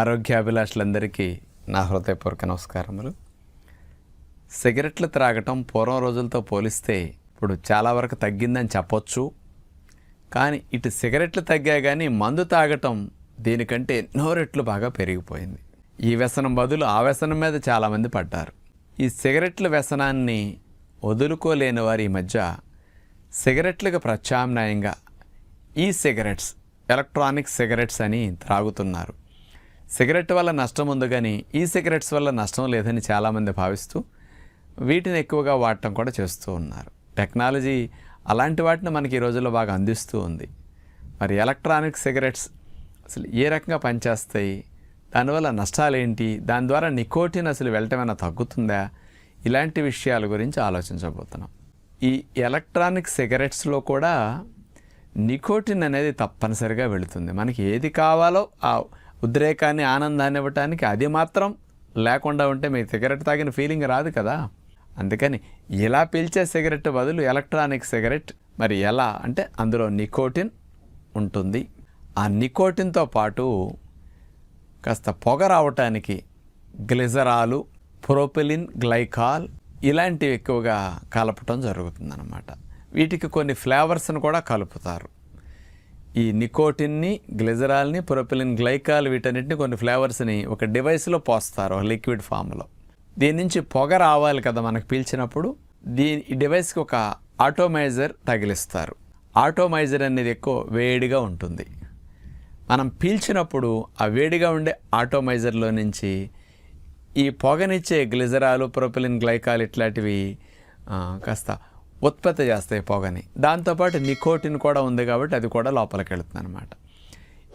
ఆరోగ్యాభిలాషులందరికీ నా హృదయపూర్వక నమస్కారములు. సిగరెట్లు త్రాగటం పూర్వం రోజులతో పోలిస్తే ఇప్పుడు చాలా వరకు తగ్గిందని చెప్పొచ్చు. కానీ ఇటు సిగరెట్లు తగ్గా కానీ మందు తాగటం దీనికంటే ఎన్నో రెట్లు బాగా పెరిగిపోయింది. ఈ వ్యసనం బదులు ఆ వ్యసనం మీద చాలామంది పడ్డారు. ఈ సిగరెట్ల వ్యసనాన్ని వదులుకోలేని వారి మధ్య సిగరెట్లకు ప్రత్యామ్నాయంగా ఈ సిగరెట్స్ ఎలక్ట్రానిక్ సిగరెట్స్ అని త్రాగుతున్నారు. సిగరెట్ వల్ల నష్టం ఉంది కానీ ఈ సిగరెట్స్ వల్ల నష్టం లేదని చాలామంది భావిస్తూ వీటిని ఎక్కువగా వాడటం కూడా చేస్తూ ఉన్నారు. టెక్నాలజీ అలాంటి వాటిని మనకి ఈ రోజుల్లో బాగా అందిస్తూ ఉంది. మరి ఎలక్ట్రానిక్ సిగరెట్స్ అసలు ఏ రకంగా పనిచేస్తాయి? దానివల్ల నష్టాలు ఏంటి? దాని ద్వారా నికోటిన్ అసలు వెళ్ళటమైనా తగ్గుతుందా? ఇలాంటి విషయాల గురించి ఆలోచించబోతున్నాం. ఈ ఎలక్ట్రానిక్ సిగరెట్స్లో కూడా నికోటిన్ అనేది తప్పనిసరిగా వెళుతుంది. మనకి ఏది కావాలో ఆ ఉద్రేకాన్ని ఆనందాన్ని ఇవ్వటానికి అది మాత్రం లేకుండా ఉంటే మీకు సిగరెట్ తాగిన ఫీలింగ్ రాదు కదా. అందుకని ఇలా పీల్చే సిగరెట్ బదులు ఎలక్ట్రానిక్ సిగరెట్. మరి ఎలా అంటే అందులో నికోటిన్ ఉంటుంది. ఆ నికోటిన్తో పాటు కాస్త పొగ రావటానికి గ్లిజరాలు ప్రోపిలిన్ గ్లైకాల్ ఇలాంటివి ఎక్కువగా కలపటం జరుగుతుందన్నమాట. వీటికి కొన్ని ఫ్లేవర్స్ను కూడా కలుపుతారు. ఈ నికోటిన్ని గ్లిజరాల్ని ప్రొపిలిన్ గ్లైకాల్ వీటన్నిటిని కొన్ని ఫ్లేవర్స్ని ఒక డివైస్లో పోస్తారు లిక్విడ్ ఫామ్లో. దీని నుంచి పొగ రావాలి కదా మనకు పీల్చినప్పుడు దీని ఈ డివైస్కి ఒక ఆటోమైజర్ తగిలిస్తారు. ఆటోమైజర్ అనేది ఎక్కువ వేడిగా ఉంటుంది. మనం పీల్చినప్పుడు ఆ వేడిగా ఉండే ఆటోమైజర్లో నుంచి ఈ పొగనిచ్చే గ్లిజరాలు ప్రొపిలిన్ గ్లైకాల్ ఇట్లాంటివి కాస్త ఉత్పత్తి చేస్తాయి పొగని. దాంతోపాటు నికోటిన్ కూడా ఉంది కాబట్టి అది కూడా లోపలికి వెళుతుంది అనమాట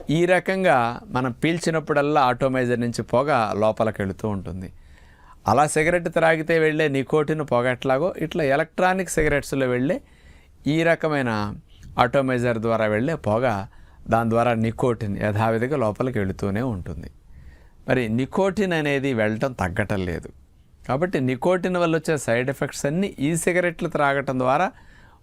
ఈ రకంగా మనం పీల్చినప్పుడల్లా ఆటోమైజర్ నుంచి పొగ లోపలికి వెళుతూ ఉంటుంది. అలా సిగరెట్ త్రాగితే వెళ్ళే నికోటిన్ పొగ ఎట్లాగో ఇట్లా ఎలక్ట్రానిక్ సిగరెట్స్లో వెళ్ళే ఈ రకమైన ఆటోమైజర్ ద్వారా వెళ్ళే పొగ దాని ద్వారా నికోటిన్ యథావిధిగా లోపలికి వెళుతూనే ఉంటుంది. మరి నికోటిన్ అనేది వెళ్ళటం తగ్గటం లేదు. కాబట్టి నికోటిన్ వల్ల వచ్చే సైడ్ ఎఫెక్ట్స్ అన్నీ ఈ సిగరెట్లు త్రాగటం ద్వారా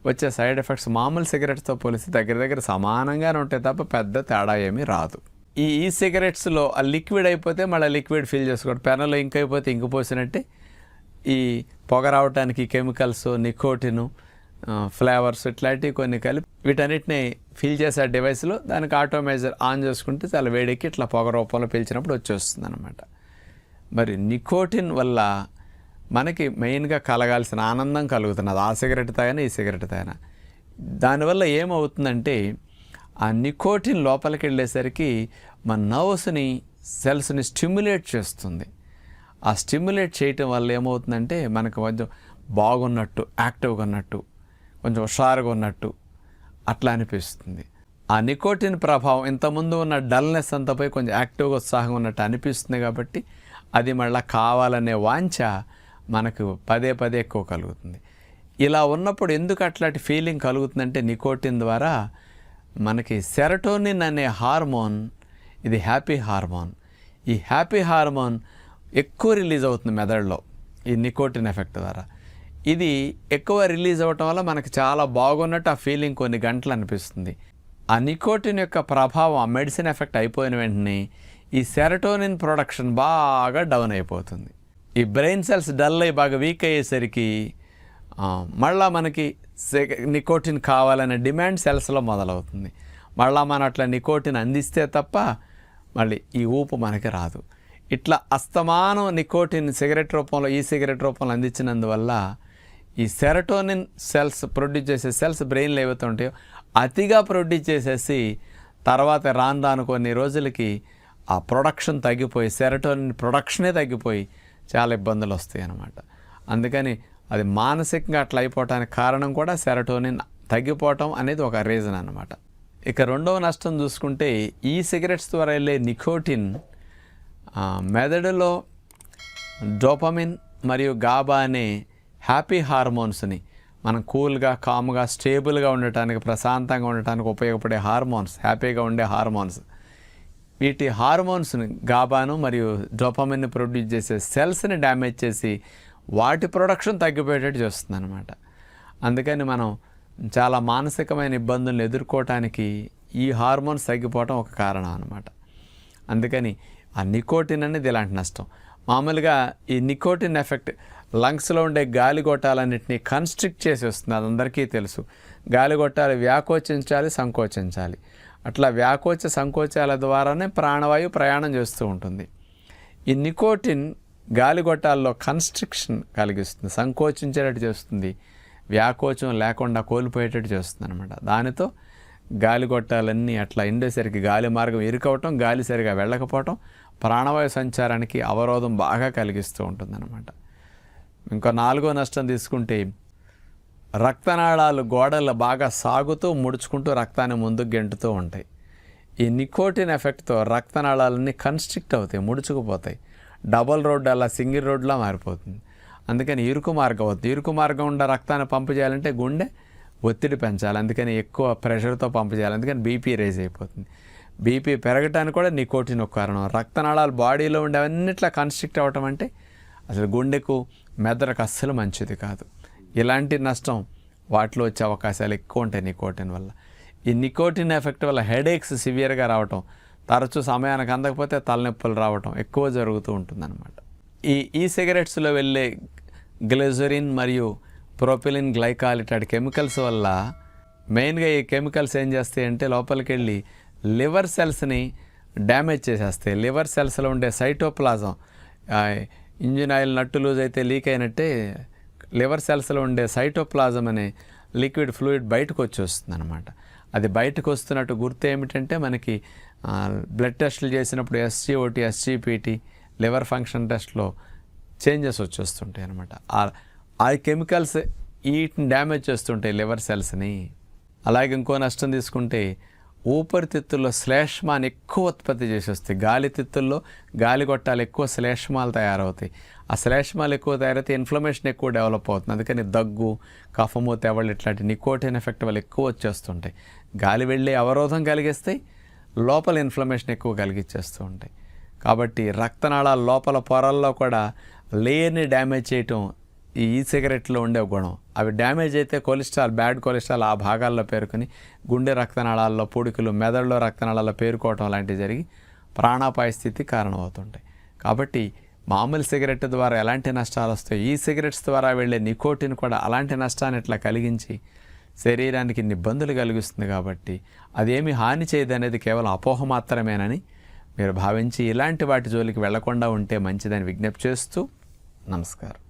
వచ్చే సైడ్ ఎఫెక్ట్స్ మామూలు సిగరెట్స్తో పోలిస్తే దగ్గర దగ్గర సమానంగానే ఉంటాయి తప్ప పెద్ద తేడా ఏమీ రాదు. ఈ ఈ సిగరెట్స్లో ఆ లిక్విడ్ అయిపోతే మళ్ళీ లిక్విడ్ ఫిల్ చేసుకోవడం పెనలో ఇంక్ అయిపోతే ఇంకు పోసినట్టే ఈ పొగ రావడానికి కెమికల్స్ నికోటిను ఫ్లేవర్స్ ఇట్లాంటివి కొన్ని కలిపి వీటన్నిటిని ఫిల్ చేసే ఆ డివైస్లో దానికి ఆటోమైజర్ ఆన్ చేసుకుంటే చాలా వేడెక్కి ఇట్లా పొగ రూపంలో పీల్చినప్పుడు వచ్చేస్తుంది అనమాట మరి నికోటిన్ వల్ల మనకి మెయిన్గా కలగాల్సిన ఆనందం కలుగుతున్నది. ఆ సిగరెట్ తాగినా ఈ సిగరెట్ తాగినా. దానివల్ల ఏమవుతుందంటే ఆ నికోటిన్ లోపలికి వెళ్ళేసరికి మన నర్వ్స్ని సెల్స్ని స్టిమ్యులేట్ చేస్తుంది. ఆ స్టిమ్యులేట్ చేయటం వల్ల ఏమవుతుందంటే మనకు కొంచెం బాగున్నట్టు యాక్టివ్గా ఉన్నట్టు కొంచెం హుషారుగా ఉన్నట్టు అట్లా అనిపిస్తుంది. ఆ నికోటిన్ ప్రభావం ఇంతకుముందు ఉన్న డల్నెస్ అంతా పోయి కొంచెం యాక్టివ్గా ఉత్సాహంగా ఉన్నట్టు అనిపిస్తుంది కాబట్టి అది మళ్ళీ కావాలనే వాంఛ మనకు పదే పదే ఎక్కువ కలుగుతుంది. ఇలా ఉన్నప్పుడు ఎందుకు అట్లాంటి ఫీలింగ్ కలుగుతుందంటే నికోటిన్ ద్వారా మనకి సెరటోనిన్ అనే హార్మోన్ ఇది హ్యాపీ హార్మోన్ ఈ హ్యాపీ హార్మోన్ ఎక్కువ రిలీజ్ అవుతుంది మెదడులో ఈ నికోటిన్ ఎఫెక్ట్ ద్వారా. ఇది ఎక్కువ రిలీజ్ అవ్వటం వల్ల మనకు చాలా బాగున్నట్టు ఆ ఫీలింగ్ కొన్ని గంటలు అనిపిస్తుంది. ఆ నికోటిన్ యొక్క ప్రభావం ఆ మెడిసిన్ ఎఫెక్ట్ అయిపోయిన వెంటనే ఈ సెరటోనిన్ ప్రొడక్షన్ బాగా డౌన్ అయిపోతుంది. ఈ బ్రెయిన్ సెల్స్ డల్ అయ్యి బాగా వీక్ అయ్యేసరికి మళ్ళా మనకి సెగ- నికోటిన్ కావాలనే డిమాండ్ సెల్స్లో మొదలవుతుంది. మళ్ళా మనం అట్లా నికోటిన్ అందిస్తే తప్ప మళ్ళీ ఈ ఊపు మనకి రాదు. ఇట్లా అస్తమానం నికోటిన్ సిగరెట్ రూపంలో ఈ సిగరెట్ రూపంలో అందించినందువల్ల ఈ సెరటోనిన్ సెల్స్ ప్రొడ్యూస్ చేసే సెల్స్ బ్రెయిన్లో ఏవైతే ఉంటాయో అతిగా ప్రొడ్యూస్ చేసేసి తర్వాత రాను రాను కొన్ని రోజులకి ఆ ప్రొడక్షన్ తగ్గిపోయి సెరటోనిన్ ప్రొడక్షనే తగ్గిపోయి చాలా ఇబ్బందులు వస్తాయి అన్నమాట. అందుకని అది మానసికంగా అట్లా అయిపోవటానికి కారణం కూడా సెరటోనిన్ తగ్గిపోవటం అనేది ఒక రీజన్ అన్నమాట. ఇక రెండవ నష్టం చూసుకుంటే ఈ సిగరెట్స్ ద్వారా వెళ్ళే నికోటిన్ మెదడులో డోపమిన్ మరియు గాబా అనే హ్యాపీ హార్మోన్స్ని మనం కూల్గా కామ్గా స్టేబుల్గా ఉండటానికి ప్రశాంతంగా ఉండటానికి ఉపయోగపడే హార్మోన్స్ హ్యాపీగా ఉండే హార్మోన్స్ వీటి హార్మోన్స్ని గాబాను మరియు డోపమిన్ని ప్రొడ్యూస్ చేసే సెల్స్ని డ్యామేజ్ చేసి వాటి ప్రొడక్షన్ తగ్గిపోయేటట్టు చేస్తుంది అనమాట అందుకని మనం చాలా మానసికమైన ఇబ్బందులను ఎదుర్కోవటానికి ఈ హార్మోన్స్ తగ్గిపోవటం ఒక కారణం అనమాట అందుకని ఆ నికోటిన్ అనేది ఇలాంటి నష్టం. మామూలుగా ఈ నికోటిన్ ఎఫెక్ట్ లంగ్స్లో ఉండే గాలి గొట్టాలన్నింటినీ కన్స్ట్రిక్ట్ చేసి వస్తుంది. అది అందరికీ తెలుసు. గాలి గొట్టాలు వ్యాకోచించాలి సంకోచించాలి. అట్లా వ్యాకోచ సంకోచాల ద్వారానే ప్రాణవాయువు ప్రయాణం చేస్తూ ఉంటుంది. ఈ నికోటిన్ గాలిగొట్టాల్లో కన్స్ట్రిక్షన్ కలిగిస్తుంది సంకోచించేటట్టు చేస్తుంది వ్యాకోచం లేకుండా కోల్పోయేటట్టు చేస్తుంది అనమాట దానితో గాలిగొట్టాలన్నీ అట్లా ఎండేసరికి గాలి మార్గం ఇరుకవటం గాలి సరిగా వెళ్ళకపోవటం ప్రాణవాయు సంచారానికి అవరోధం బాగా కలిగిస్తూ ఉంటుందన్నమాట. ఇంకో నాలుగో నష్టం తీసుకుంటే రక్తనాళాలు గోడలు బాగా సాగుతూ ముడుచుకుంటూ రక్తాన్ని ముందుకు గెంటుతూ ఉంటాయి. ఈ నికోటిన్ ఎఫెక్ట్తో రక్తనాళాలన్నీ కన్స్ట్రిక్ట్ అవుతాయి ముడుచుకుపోతాయి. డబల్ రోడ్ అలా సింగిల్ రోడ్లా మారిపోతుంది. అందుకని ఇరుకు మార్గం అవుతుంది. ఇరుకు మార్గం ఉండ రక్తాన్ని పంపు చేయాలంటే గుండె ఒత్తిడి పెంచాలి. అందుకని ఎక్కువ ప్రెషర్తో పంపు చేయాలి. అందుకని బీపీ రేజ్ అయిపోతుంది. బీపీ పెరగటానికి కూడా నికోటిన్ ఒక కారణం. రక్తనాళాలు బాడీలో ఉండేవన్నిట్లా కన్స్ట్రిక్ట్ అవ్వటం అంటే అసలు గుండెకు మెదడుకు అస్సలు మంచిది కాదు. ఇలాంటి నష్టం వాటిలో వచ్చే అవకాశాలు ఎక్కువ ఉంటాయి నికోటిన్ వల్ల. ఈ నికోటిన్ ఎఫెక్ట్ వల్ల హెడేక్స్ సివియర్గా రావటం తరచూ సమయానికి అందకపోతే తలనొప్పులు రావటం ఎక్కువ జరుగుతూ ఉంటుందన్నమాట. ఈ ఈ సిగరెట్స్లో వెళ్ళే గ్లెజరిన్ మరియు ప్రోపిలిన్ గ్లైకాలిటెడ్ కెమికల్స్ వల్ల మెయిన్గా ఈ కెమికల్స్ ఏం చేస్తాయి అంటే లోపలికి వెళ్ళి లివర్ సెల్స్ని డ్యామేజ్ చేసేస్తాయి. లివర్ సెల్స్లో ఉండే cytoplasm engine oil nut loose అయితే లీక్ అయినట్టే లివర్ సెల్స్లో ఉండే సైటోప్లాజం అనే లిక్విడ్ ఫ్లూయిడ్ బయటకు వచ్చి వస్తుంది అనమాట అది బయటకు వస్తున్నట్టు గుర్తు ఏమిటంటే మనకి బ్లడ్ టెస్టులు చేసినప్పుడు ఎస్జిఓటి ఎస్జిపిటి లివర్ ఫంక్షన్ టెస్ట్లో చేంజెస్ వచ్చేస్తుంటాయి అనమాట ఆ కెమికల్స్ వీటిని డ్యామేజ్ చేస్తుంటాయి లివర్ సెల్స్ని. అలాగే ఇంకో నష్టం తీసుకుంటే ఊపిరితిత్తుల్లో శ్లేష్మాన్ని ఎక్కువ ఉత్పత్తి చేసేస్తాయి గాలి తిత్తుల్లో గాలి గొట్టాలు ఎక్కువ శ్లేష్మాలు తయారవుతాయి. ఆ శ్లేష్మాలు ఎక్కువ తయారైతే ఇన్ఫ్లమేషన్ ఎక్కువ డెవలప్ అవుతుంది. అందుకని దగ్గు కఫము తెవళ్ళు ఇట్లాంటి నికోటిన్ ఎఫెక్ట్ వల్ల ఎక్కువ వచ్చేస్తుంటాయి. గాలి వెళ్ళి అవరోధం కలిగిస్తాయి లోపల ఇన్ఫ్లమేషన్ ఎక్కువ కలిగించేస్తూ ఉంటాయి. కాబట్టి రక్తనాళాల లోపల పొరల్లో కూడా లేయర్ని డ్యామేజ్ చేయటం ఈ ఈ సిగరెట్లో ఉండే గుణం. అవి డ్యామేజ్ అయితే కొలెస్ట్రాల్ బ్యాడ్ కొలెస్ట్రాల్ ఆ భాగాల్లో పేరుకొని గుండె రక్తనాళాల్లో పూడికలు మెదడులో రక్తనాళాల్లో పేరుకోవటం లాంటివి జరిగి ప్రాణాపాయ స్థితి కారణమవుతుంటాయి. కాబట్టి మామూలు సిగరెట్ ద్వారా ఎలాంటి నష్టాలు వస్తాయి? ఈ సిగరెట్స్ ద్వారా వెళ్ళే నికోటిన్ కూడా అలాంటి నష్టాన్ని ఇట్లా కలిగించి శరీరానికి ఇబ్బందులు కలిగిస్తుంది కాబట్టి అదేమి హాని చేయదు అనేది కేవలం అపోహ మాత్రమేనని మీరు భావించి ఇలాంటి వాటి జోలికి వెళ్ళకుండా ఉంటే మంచిదని విజ్ఞప్తి చేస్తూ నమస్కారం.